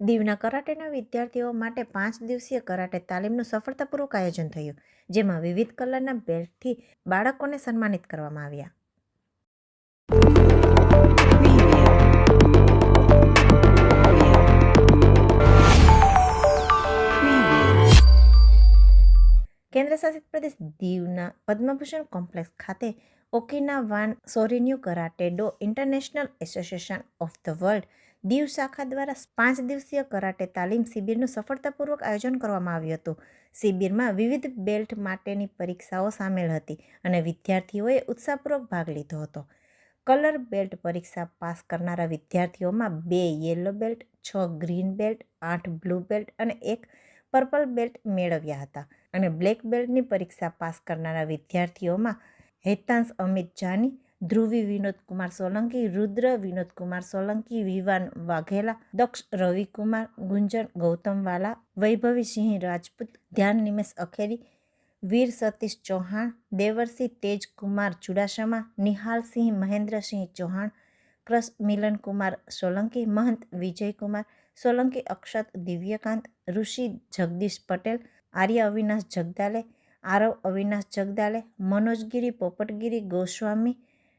દીવના કરાટેના વિદ્યાર્થીઓ માટે પાંચ દિવસીય કરાટે તાલીમનું સફળતાપૂર્વક આયોજન થયું, જેમાં વિવિધ કલરના બેલ્ટથી બાળકોને સન્માનિત કરવામાં આવ્યા. કેન્દ્રશાસિત પ્રદેશ દીવના પદ્મભૂષણ કોમ્પ્લેક્સ ખાતે Okinawan Shorinryu karate do international association of the world Diu શાખા દ્વારા પાંચ દિવસીય કરાટે તાલીમ શિબિરનું સફળતાપૂર્વક આયોજન કરવામાં આવ્યું હતું. શિબિરમાં વિવિધ બેલ્ટ માટેની પરીક્ષાઓ સામેલ હતી અને વિદ્યાર્થીઓએ ઉત્સાહપૂર્વક ભાગ લીધો હતો. કલર બેલ્ટ પરીક્ષા પાસ કરનારા વિદ્યાર્થીઓમાં બે યેલો બેલ્ટ, છ ગ્રીન બેલ્ટ, આઠ બ્લુ બેલ્ટ અને એક પર્પલ બેલ્ટ મેળવ્યા હતા. અને બ્લેક બેલ્ટની પરીક્ષા પાસ કરનારા વિદ્યાર્થીઓમાં હેતાંશ અમિત જાની, ધ્રુવી વિનોદ કુમાર સોલંકી, રુદ્ર વિનોદ કુમાર સોલંકી, વિવાન વાઘેલા, દક્ષ રવિકુમાર ગુંજન ગૌતમવાલા, વૈભવી સિંહ રાજપૂત, ધ્યાન નિમેશ અખેરી, વીર સતીશ ચૌહાણ, દેવરસિંહ તેજકુમાર ચુડાસમા નિહાલસિંહ મહેન્દ્રસિંહ ચૌહાણ ક્રશ મિલન કુમાર સોલંકી, મહંત વિજયકુમાર સોલંકી, અક્ષત દિવ્યકાંત, ઋષિ જગદીશ પટેલ, આર્ય અવિનાશ જગદાલે આરવ, અવિનાશ જગદાલે, મનોજગીરી, પોપટગીરી, ગોસ્વામી,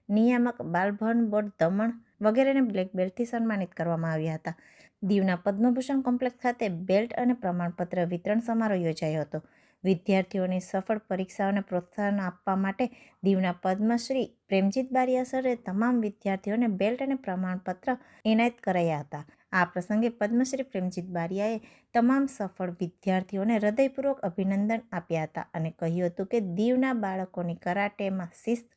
નિયામક, બાલભવન બોર્ડ, દમણ વગેરેને બ્લેક બેલ્ટથી સન્માનિત કરવામાં આવ્યા હતા. દીવના પદ્મભૂષણ કોમ્પ્લેક્સ ખાતે બેલ્ટ અને પ્રમાણપત્ર વિતરણ સમારોહ યોજાયો હતો. વિદ્યાર્થીઓની સફળ પરીક્ષાઓને પ્રોત્સાહન આપવા માટે દીવના પદ્મશ્રી પ્રેમજીત બારિયા સરે તમામ વિદ્યાર્થીઓને બેલ્ટ અને પ્રમાણપત્ર એનાયત કરાયા હતા. આ પ્રસંગે પદ્મશ્રી પ્રેમજીત બારિયાએ તમામ સફળ વિદ્યાર્થીઓને હૃદયપૂર્વક અભિનંદન આપ્યા હતા અને કહ્યું હતું કે દીવના બાળકોની કરાટેમાં શિસ્ત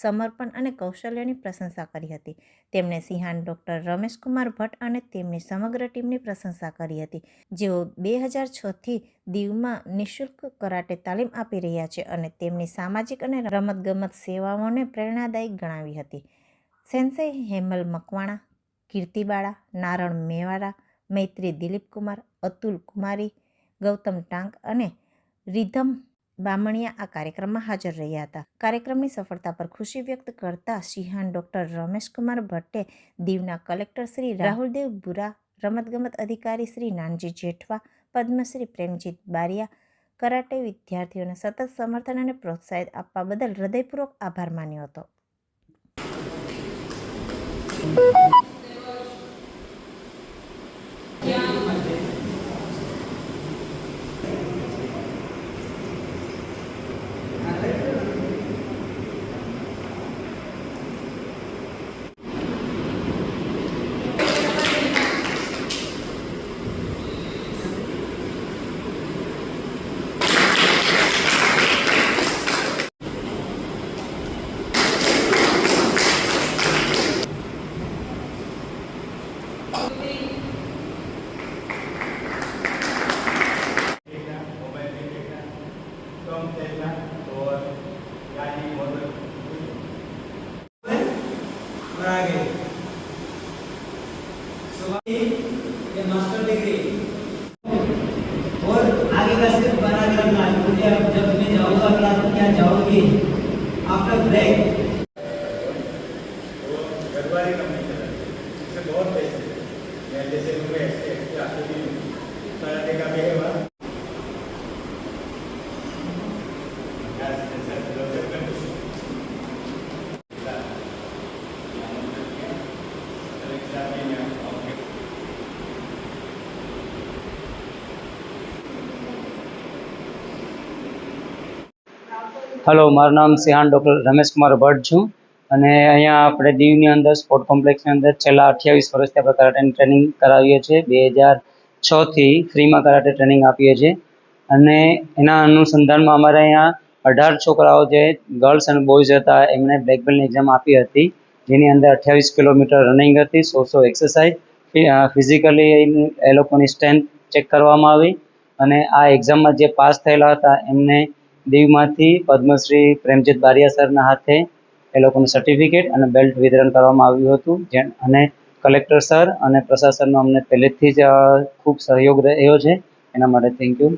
સમર્પણ અને કૌશલ્યની પ્રશંસા કરી હતી. તેમણે સિંહાન ડૉક્ટર રમેશકુમાર ભટ્ટ અને તેમની સમગ્ર ટીમની પ્રશંસા કરી હતી. જેઓ બે હજાર છથી દીવમાં નિઃશુલ્ક કરાટે તાલીમ આપી રહ્યા છે અને તેમની સામાજિક અને રમતગમત સેવાઓને પ્રેરણાદાયક ગણાવી હતી. સેન્સે હેમલ મકવાણા, કીર્તિબાળા, નારણ મેવાડા, મૈત્રી દિલીપકુમાર, અતુલ કુમારી, ગૌતમ ટાંક અને રિધમ બામણિયા આ કાર્યક્રમમાં હાજર રહ્યા હતા. કાર્યક્રમની સફળતા પર ખુશી વ્યક્ત કરતા સિંહાન ડોક્ટર રમેશકુમાર ભટ્ટે દીવના કલેક્ટર શ્રી રાહુલદેવ બુરા, રમતગમત અધિકારી શ્રી નાનજી જેઠવા, પદ્મશ્રી પ્રેમજીત બારિયા, કરાટે વિદ્યાર્થીઓને સતત સમર્થન અને પ્રોત્સાહિત આપવા બદલ હૃદયપૂર્વક આભાર માન્યો હતો. आगे का सिर्फ़ बना करना है मुझे आप जब मैं जाऊँगा क्लास में क्या जाओगे आपका ब्रेक बहुत पैसे जैसे रुपए ऐसे आते भी सारा देखा भी है હલો મારું નામ સિહાન ડૉક્ટર રમેશકુમાર ભટ્ટ છું. અને અહીંયા આપણે દીવની અંદર, સ્પોર્ટ કોમ્પ્લેક્સની અંદર છેલ્લા અઠ્યાવીસ વર્ષથી આપણે કરાટેની ટ્રેનિંગ કરાવીએ છીએ. બે હજાર છથી ફ્રીમાં કરાટે ટ્રેનિંગ આપીએ છીએ. અને એના અનુસંધાનમાં અમારે અહીંયા અઢાર છોકરાઓ જે ગર્લ્સ અને બોયઝ હતા. એમણે બ્લેક બેલ્ટની એક્ઝામ આપી હતી, જેની અંદર અઠ્યાવીસ કિલોમીટર રનિંગ હતી સો સો એક્સરસાઇઝ ફિઝિકલી એ લોકોની સ્ટ્રેન્થ ચેક કરવામાં આવી. અને આ એક્ઝામમાં જે પાસ થયેલા હતા, એમને દીવમાંથી પદ્મશ્રી પ્રેમજીત બારિયા સરના હાથે એ લોકોનું સર્ટિફિકેટ અને બેલ્ટ વિતરણ કરવામાં આવ્યું હતું. જે અને કલેક્ટર સર અને પ્રશાસનનો અમને પહેલેથી જ ખૂબ સહયોગ રહ્યો છે. એના માટે થેન્ક યુ